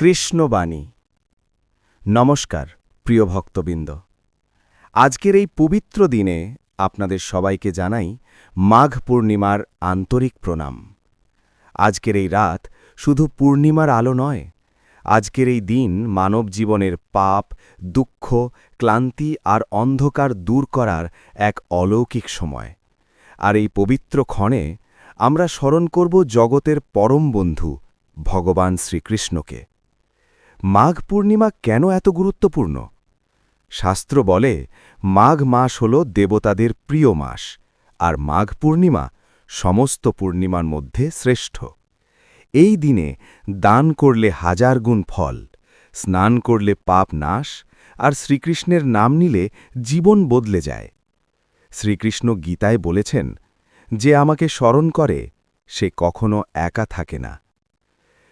কৃষ্ণবাণী। নমস্কার, প্রিয় ভক্তবৃন্দ। আজকের এই পবিত্র দিনে আপনাদের সবাইকে জানাই মাঘ পূর্ণিমার আন্তরিক প্রণাম। আজকের এই রাত শুধু পূর্ণিমার আলো নয়, আজকের এই দিন মানব জীবনের পাপ, দুঃখ, ক্লান্তি আর অন্ধকার দূর করার এক অলৌকিক সময়। আর এই পবিত্র ক্ষণে আমরা স্মরণ করব জগতের পরম বন্ধু, ভগবান শ্রীকৃষ্ণকে। মাঘ পূর্ণিমা কেন এত গুরুত্বপূর্ণ? শাস্ত্র বলে, মাঘ মাস হল দেবতাদের প্রিয় মাস, আর মাঘ পূর্ণিমা সমস্ত পূর্ণিমার মধ্যে শ্রেষ্ঠ। এই দিনে দান করলে হাজার গুণ ফল, স্নান করলে পাপ নাশ, আর শ্রীকৃষ্ণের নাম নিলে জীবন বদলে যায়। শ্রীকৃষ্ণ গীতায় বলেছেন, যে আমাকে স্মরণ করে, সে কখনো একা থাকে না।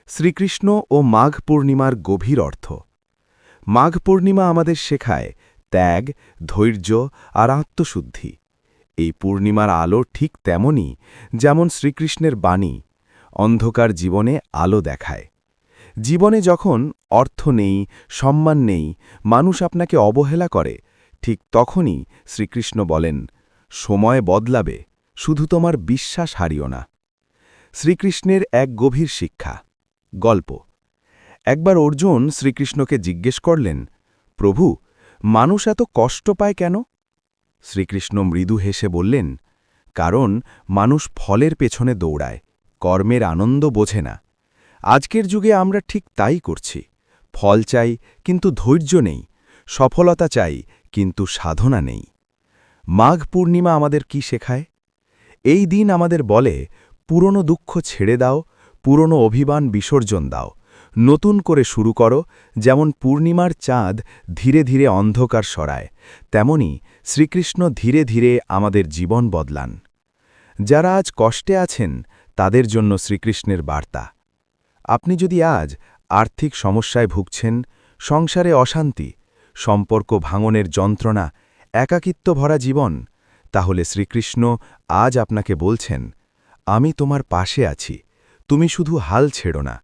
শ্রীকৃষ্ণ ও মাঘ পূর্ণিমার গভীর অর্থ। মাঘ পূর্ণিমা আমাদের শেখায় ত্যাগ, ধৈর্য আর আত্মশুদ্ধি। এই পূর্ণিমার আলো ঠিক তেমনই যেমন শ্রীকৃষ্ণের বাণী অন্ধকার জীবনে আলো দেখায়। জীবনে যখন অর্থ নেই, সম্মান নেই, মানুষ আপনাকে অবহেলা করে, ঠিক তখনই শ্রীকৃষ্ণ বলেন, সময় বদলাবে, শুধু তোমার বিশ্বাস হারিও না। শ্রীকৃষ্ণের এক গভীর শিক্ষা। গল্প। একবার অর্জুন শ্রীকৃষ্ণকে জিজ্ঞেস করলেন, প্রভু, মানুষ এত কষ্ট পায় কেন? শ্রীকৃষ্ণ মৃদু হেসে বললেন, কারণ মানুষ ফলের পেছনে দৌড়ায়, কর্মের আনন্দ বোঝে না। আজকের যুগে আমরা ঠিক তাই করছি। ফল চাই, কিন্তু ধৈর্য নেই, সফলতা চাই, কিন্তু সাধনা নেই। মাঘ পূর্ণিমা আমাদের কি শেখায়? এই দিন আমাদের বলে, পুরনো দুঃখ ছেড়ে দাও পুরনো অভিমান বিসর্জন দাও। নতুন করে শুরু করো, যেমন পূর্ণিমার চাঁদ ধীরে ধীরে অন্ধকার সরায়, তেমনি শ্রীকৃষ্ণ ধীরে ধীরে আমাদের জীবন বদলান। যারা আজ কষ্টে আছেন, তাদের জন্য শ্রীকৃষ্ণের বার্তা। আপনি যদি আজ আর্থিক সমস্যায় ভুগছেন, সংসারে অশান্তি, সম্পর্ক ভাঙনের যন্ত্রণা, একাকিত্ব ভরা জীবন, তাহলে শ্রীকৃষ্ণ আজ আপনাকে বলছেন, আমি তোমার পাশে আছি। তুমি শুধু হাল ছেড়ো না।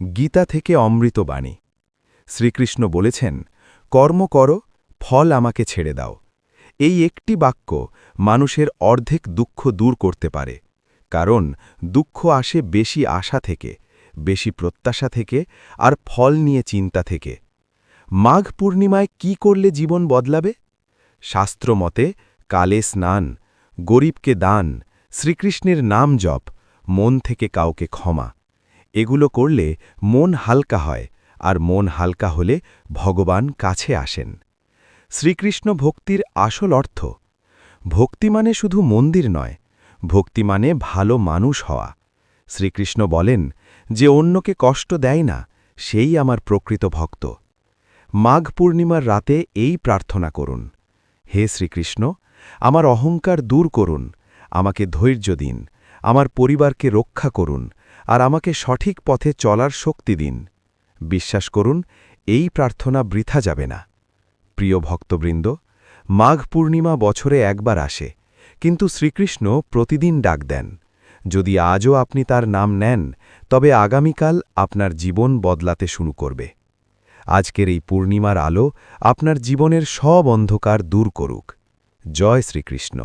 গীতা থেকে অমৃত বাণী। শ্রীকৃষ্ণ বলেছেন, কর্ম করো, ফল আমাকে ছেড়ে দাও। এই একটি বাক্য মানুষের অর্ধেক দুঃখ দূর করতে পারে, কারণ দুঃখ আসে বেশি আশা থেকে, বেশি প্রত্যাশা থেকে আর ফল নিয়ে চিন্তা থেকে। মাঘ পূর্ণিমায় কি করলে জীবন বদলাবে? শাস্ত্রমতে, কালে স্নান, গরিবকে দান, শ্রীকৃষ্ণের নাম জপ মন থেকে কাউকে ক্ষমা। এগুলো করলে মন হালকা হয়, আর মন হালকা হলে ভগবান কাছে আসেন। শ্রীকৃষ্ণ ভক্তির আসল অর্থ, ভক্তি মানে শুধু মন্দির নয়, ভক্তি মানে ভালো মানুষ হওয়া। শ্রীকৃষ্ণ বলেন, যে অন্যকে কষ্ট দেয় না, সেই আমার প্রকৃত ভক্ত। মাঘ পূর্ণিমার রাতে এই প্রার্থনা করুন। হে শ্রীকৃষ্ণ, আমার অহংকার দূর করুন, আমাকে ধৈর্য দিন। আমার পরিবারকে রক্ষা করুন আর আমাকে সঠিক পথে চলার শক্তি দিন। বিশ্বাস করুন, এই প্রার্থনা বৃথা যাবে না। প্রিয় ভক্তবৃন্দ, মাঘ পূর্ণিমা বছরে একবার আসে, কিন্তু শ্রীকৃষ্ণ প্রতিদিন ডাক দেন। যদি আজও আপনি তার নাম নেন, তবে আগামীকাল আপনার জীবন বদলাতে শুরু করবে। আজকের এই পূর্ণিমার আলো আপনার জীবনের সব অন্ধকার দূর করুক। জয় শ্রীকৃষ্ণ।